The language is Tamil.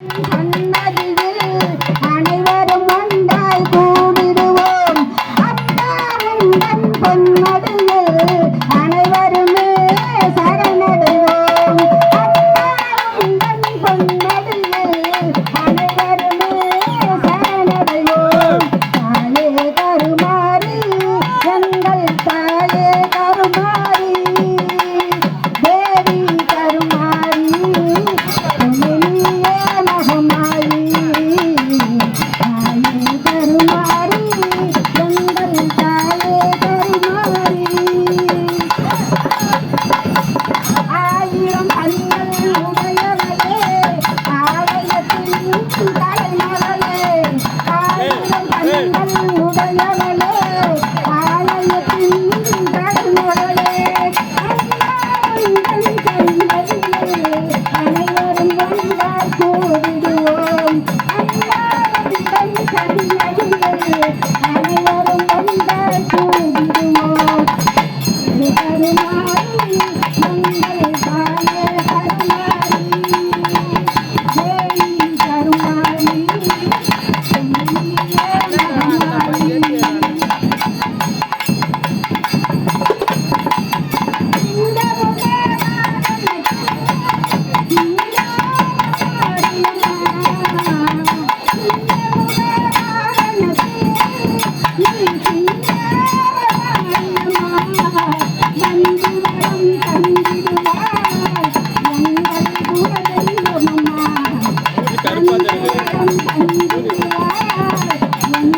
Annem அனைவரும் வந்தால் கூடிடுவோம் Thank you.